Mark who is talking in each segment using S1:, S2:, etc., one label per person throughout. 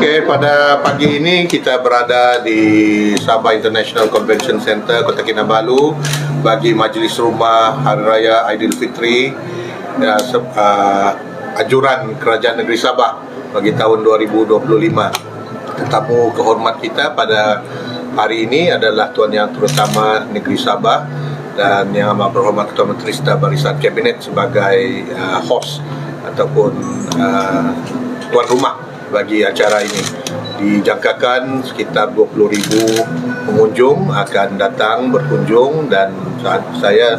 S1: Okey, pada pagi ini kita berada di Sabah International Convention Center Kota Kinabalu bagi majlis rumah Hari Raya Aidilfitri ya, uh, anjuran Kerajaan Negeri Sabah bagi tahun 2025. Tetamu kehormat kita pada hari ini adalah Tuan Yang Terutama Negeri Sabah dan Yang Amat Berhormat Ketua Menteri Staf Barisan Kabinet sebagai uh, host ataupun uh, tuan rumah bagi acara ini. Dijangkakan sekitar 20,000 pengunjung akan datang berkunjung dan saat saya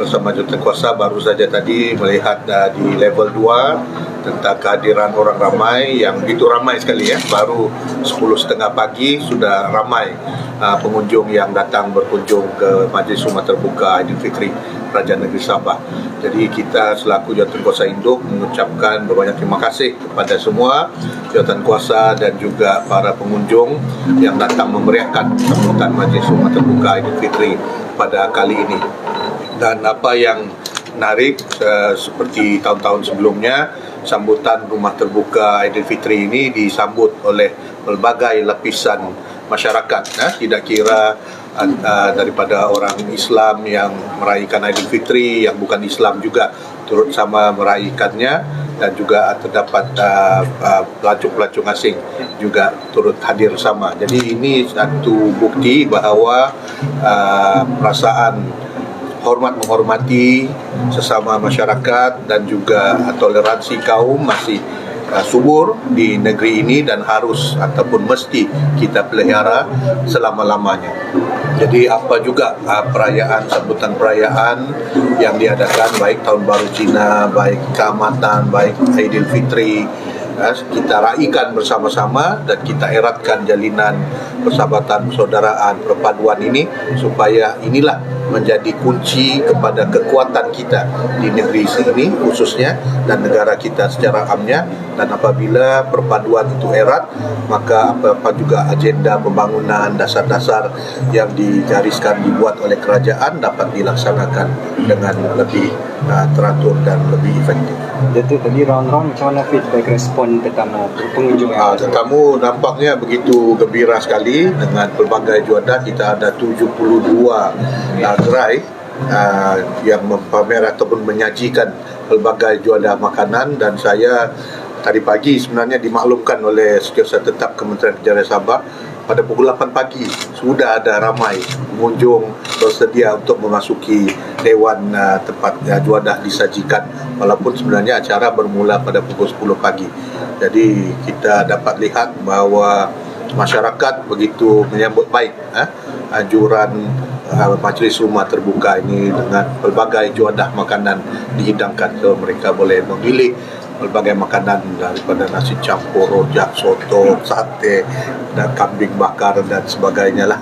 S1: bersama jurukuasa baru saja tadi melihat uh, di level 2 tentang kehadiran orang ramai yang begitu ramai sekali ya baru 10.30 pagi sudah ramai uh, pengunjung yang datang berkunjung ke Majlis Rumah Terbuka Aidilfitri Kerajaan Negeri Sabah. Jadi kita selaku Jawatan Kuasa Induk mengucapkan berbanyak terima kasih kepada semua Jawatan Kuasa dan juga para pengunjung yang datang memeriahkan sambutan Majlis Rumah Terbuka Aidilfitri pada kali ini. Dan apa yang menarik uh, seperti tahun-tahun sebelumnya sambutan rumah terbuka Aidilfitri ini disambut oleh pelbagai lapisan masyarakat ya tidak kira uh, daripada orang Islam yang meraihkan Aidilfitri yang bukan Islam juga turut sama meraihkannya dan juga terdapat uh, uh, pelancong-pelancong asing juga turut hadir sama. Jadi ini satu bukti bahawa uh, perasaan hormat menghormati sesama masyarakat dan juga toleransi kaum masih uh, subur di negeri ini dan harus ataupun mesti kita pelihara selama-lamanya. Jadi apa juga uh, perayaan sambutan perayaan yang diadakan baik tahun baru Cina, baik keamatan, baik Aidilfitri uh, kita raikan bersama-sama dan kita eratkan jalinan persahabatan persaudaraan perpaduan ini supaya inilah menjadi kunci kepada kekuatan kita di negeri sini khususnya dan negara kita secara amnya. Dan apabila perpaduan itu erat maka apa-apa juga agenda pembangunan dasar-dasar yang digariskan dibuat oleh kerajaan dapat dilaksanakan dengan lebih uh, teratur dan lebih efektif.
S2: Datuk tadi round-round macam mana feedback respon tetamu pengunjung yang
S1: tetamu nampaknya begitu gembira sekali dengan pelbagai juara. Kita ada 72 uh, gerai uh, yang mempamer ataupun menyajikan pelbagai juara makanan dan saya tadi pagi sebenarnya dimaklumkan oleh Setiausaha Tetap Kementerian Kerjaya Sabah pada pukul 8 pagi sudah ada ramai pengunjung bersedia untuk memasuki dewan uh, tempat uh, juadah disajikan walaupun sebenarnya acara bermula pada pukul 10 pagi. Jadi kita dapat lihat bahawa masyarakat begitu menyambut baik eh, anjuran majlis rumah terbuka ini dengan pelbagai juadah makanan dihidangkan so mereka boleh memilih pelbagai makanan daripada nasi campur, rojak, soto, sate dan kambing bakar dan sebagainya lah.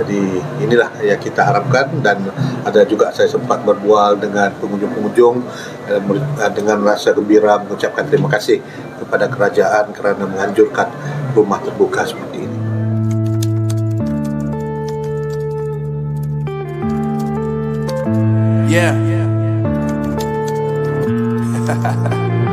S1: Jadi inilah yang kita harapkan dan ada juga saya sempat berbual dengan pengunjung-pengunjung ber- dengan rasa gembira mengucapkan terima kasih kepada kerajaan kerana menganjurkan rumah terbuka seperti ini.
S3: Yeah.